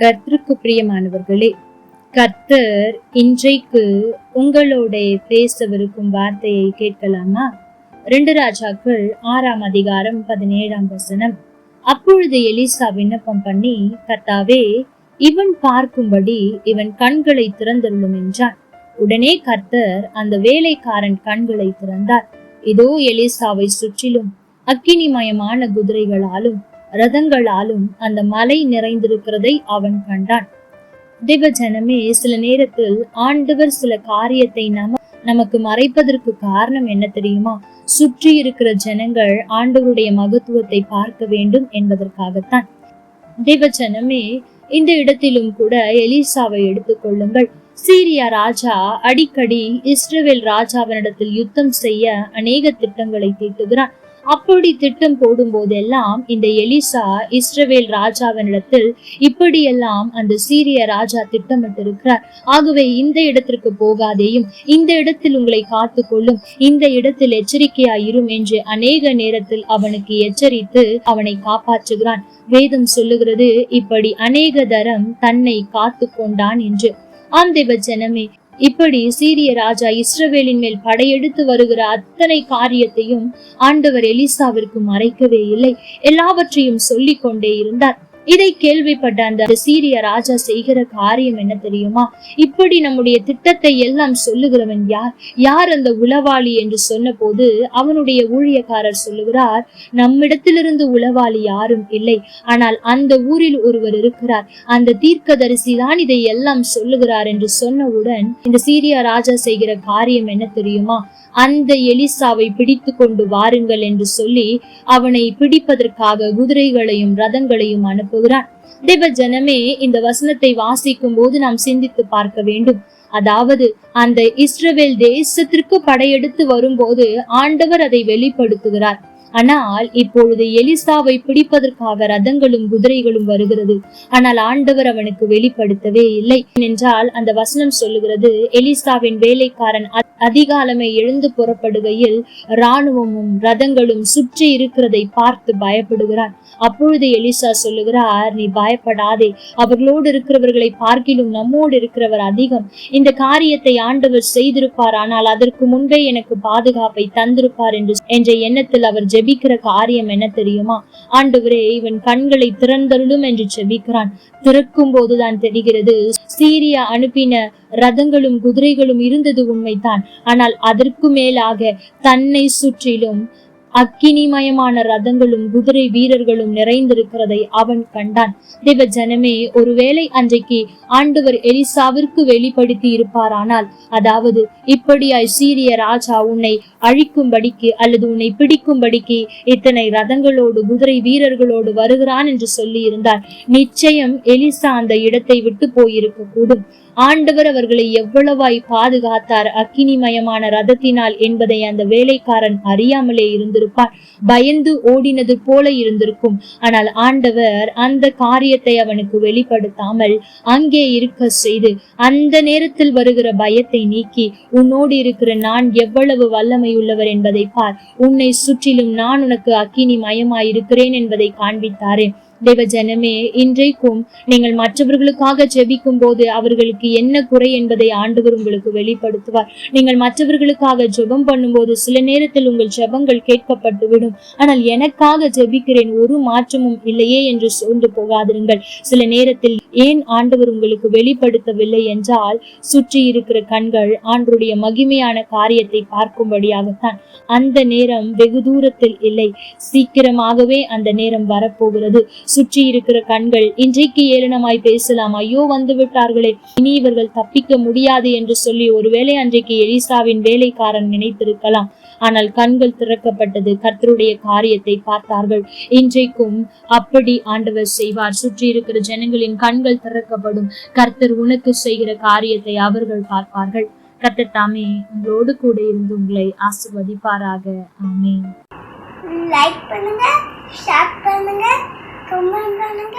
கர்த்தருக்கு பிரியமானவர்களே கர்த்தர் இன்றைக்கு உங்களோட பேசவிருக்கும் வார்த்தையை கேட்கலாமா? ரெண்டு ராஜாக்கள் ஆறாம் அதிகாரம் பதினேழாம் வசனம். அப்பொழுது எலிசா விண்ணப்பம் பண்ணி கர்த்தாவே இவன் பார்க்கும்படி இவன் கண்களை திறந்துள்ளும் என்றான். உடனே கர்த்தர் அந்த வேலைக்காரன் கண்களை திறந்தார். இதோ எலிசாவை சுற்றிலும் அக்கினிமயமான குதிரைகளாலும் ரதங்களாலும் அந்த மலை நிறைந்திருக்கிறதை அவன் கண்டான். திவஜனமே சில நேரத்தில் ஆண்டவர் சில காரியத்தை நம நமக்கு மறைப்பதற்கு காரணம் என்ன தெரியுமா? சுற்றி இருக்கிற ஜனங்கள் ஆண்டவருடைய மகத்துவத்தை பார்க்க வேண்டும் என்பதற்காகத்தான். திவஜனமே இந்த இடத்திலும் கூட எலிசாவை எடுத்துக்கொள்ளுங்கள் சீரியா ராஜா அடிக்கடி இஸ்ரேல் ராஜாவினிடத்தில் யுத்தம் செய்ய அநேக திட்டங்களை தீட்டுகிறான். அப்படி திட்டம் போடும் போதெல்லாம் இந்த எலிசா இஸ்ரவேல் ராஜாவினிடத்தில் இப்படியெல்லாம் அந்த சீரிய ராஜா திட்டமிட்டிருக்கிறார். ஆகவே இந்த இடத்திற்கு போகாதேயும் இந்த இடத்தில் உங்களை காத்து கொள்ளும் இந்த இடத்தில் எச்சரிக்கையாயிரும் என்று அநேக நேரத்தில் அவனுக்கு எச்சரித்து அவனை காப்பாற்றுகிறான். வேதம் சொல்லுகிறது இப்படி அநேக தரம் தன்னை காத்து கொண்டான் என்று. ஆம் தேவ ஜனமே இப்படி சீரிய ராஜா இஸ்ரவேலின் மேல் படையெடுத்து வருகிற அத்தனை காரியத்தையும் ஆண்டவர் எலிசாவிற்கு மறைக்கவே இல்லை. எல்லாவற்றையும் சொல்லிக் கொண்டே இருந்தார். இதை கேள்விப்பட்ட அந்த சீரிய ராஜா செய்கிற காரியம் என்ன தெரியுமா? இப்படி நம்முடைய திட்டத்தை எல்லாம் சொல்லுகிறவன் யார்? யார் அந்த உளவாளி என்று சொன்னபோது அவனுடைய ஊழியக்காரர் சொல்லுகிறார் நம்மிடத்திலிருந்து உளவாளி யாரும் இல்லை. ஆனால் அந்த ஊரில் ஒருவர் இருக்கிறார். அந்த தீர்க்கதரிசி தான் இதை எல்லாம் சொல்லுகிறார் என்று சொன்னவுடன் இந்த சீரிய ராஜா செய்கிற காரியம் என்ன தெரியுமா? அந்த எலிசாவை பிடித்து கொண்டு வாருங்கள் என்று சொல்லி அவனை பிடிப்பதற்காக குதிரைகளையும் ரதங்களையும் போகிறான் தேவ ஜனமே இந்த வசனத்தை வாசிக்கும் போது நாம் சிந்தித்து பார்க்க வேண்டும். அதாவது அந்த இஸ்ரவேல் தேசத்திற்கு படையெடுத்து வரும்போது ஆண்டவர் அதை வெளிப்படுத்துகிறார். ஆனால் இப்பொழுது எலிசாவை பிடிப்பதற்காக ரதங்களும் குதிரைகளும் வருகிறது. ஆனால் ஆண்டவர் அவனுக்கு வெளிப்படுத்தவே இல்லை. என்றால் அந்த வசனம் சொல்லுகிறது எலிசாவின் வேலைக்காரன் அதிகாலமே எழுந்து புறப்படுகையில் இராணுவமும் ரதங்களும் சுற்றி இருக்கிறதை பார்த்து பயப்படுகிறான். அப்பொழுது எலிசா சொல்லுகிறார் நீ பயப்படாதே. அவர்களோடு இருக்கிறவர்களை பார்க்கிலும் நம்மோடு இருக்கிறவர் அதிகம். இந்த காரியத்தை ஆண்டவர் செய்திருப்பார். ஆனால் அதற்கு முன்பே எனக்கு பாதுகாப்பை தந்திருப்பார் என்று என்ற எண்ணத்தில் அவர் ஜெபிக்கிற காரியம் என்ன தெரியுமா? ஆண்டவரே இவன் கண்களை திறந்தருளும் என்று ஜெபிக்கிறான். திறக்கும் போதுதான் தெரிகிறது சீரியா அனுப்பின ரதங்களும் குதிரைகளும் இருந்தது உண்மைதான். ஆனால் அதற்கு மேலாக தன்னை சுற்றிலும் அக்கினிமயமான ரதங்களும் குதிரை வீரர்களும் நிறைந்திருக்கிறதை அவன் கண்டான். தேவ ஜனமே ஒருவேளை அன்றைக்கு ஆண்டவர் எலிசாவிற்கு வெளிப்படுத்தி இருப்பாரானால் அதாவது இப்படியாய் சீரிய ராஜா உன்னை அழிக்கும்படிக்கு அல்லது உன்னை பிடிக்கும்படிக்கு இத்தனை ரதங்களோடு குதிரை வீரர்களோடு வருகிறான் என்று சொல்லி இருந்தார் நிச்சயம் எலிசா அந்த இடத்தை விட்டு போயிருக்க கூடும் ஆண்டவர் அவர்களை எவ்வளவாய் பாதுகாத்தார். அக்கினிமயமான ரதத்தினால் என்பதை அந்த வேலைக்காரன் அறியாமலே இருந்திருப்பார் பயந்து ஓடினது போல இருந்திருக்கும். ஆனால் ஆண்டவர் அந்த காரியத்தை அவனுக்கு வெளிப்படுத்தாமல் அங்கே இருக்க செய்து அந்த நேரத்தில் வருகிற பயத்தை நீக்கி உன்னோடு இருக்கிற நான் எவ்வளவு வல்லமை உள்ளவர் என்பதை பார். உன்னை சுற்றிலும் நான் உனக்கு அக்கினி மயமாயிருக்கிறேன் என்பதை காண்பித்தாரே. தேவ ஜனமே இன்றைக்கும் நீங்கள் மற்றவர்களுக்காக ஜெபிக்கும் போது அவர்களுக்கு என்ன குறை என்பதை ஆண்டவர் உங்களுக்கு வெளிப்படுத்துவார். நீங்கள் மற்றவர்களுக்காக ஜெபம் பண்ணும்போது சில நேரத்தில் உங்கள் ஜெபங்கள் கேட்கப்பட்டுவிடும். ஆனால் எனக்காக ஜெபிக்கிறேன் ஒரு மாற்றமும் இல்லையே என்று சோர்ந்து போகாதிருங்கள். சில நேரத்தில் ஏன் ஆண்டவர் உங்களுக்கு வெளிப்படுத்தவில்லை என்றால் சுற்றி இருக்கிற கண்கள் ஆண்டருடைய மகிமையான காரியத்தை பார்க்கும்படியாகத்தான். அந்த நேரம் வெகு தூரத்தில் இல்லை. சீக்கிரமாகவே அந்த நேரம் வரப்போகிறது. சுற்றி இருக்கிற கண்கள் இன்றைக்கு ஏளனமாய் பேசலாம். ஐயோ வந்து விட்டார்களே. இனி இவர்கள் தப்பிக்க முடியாது என்று சொல்லி ஒருவேளை அன்றைக்கு எலிசாவின் வேலைக்காரன் நினைத்திருக்கலாம். ஆனால் கண்கள் திறக்கப்பட்டது கர்த்தருடைய காரியத்தை பார்த்தார்கள். இன்றைக்கும் அப்படி ஆண்டவர் செய்வார். சுற்றி இருக்கிற ஜனங்களின் கண்கள் திறக்கப்படும். கர்த்தர் உனக்கு செய்கிற காரியத்தை அவர்கள் பார்ப்பார்கள். கர்த்தர் தாமே உங்களோடு கூட இருந்து உங்களை ஆசிர்வதிப்பாராக. ஆமே லைக் பண்ணுங்க ஷேர் பண்ணுங்க. கமெண்ட் பண்ணுங்க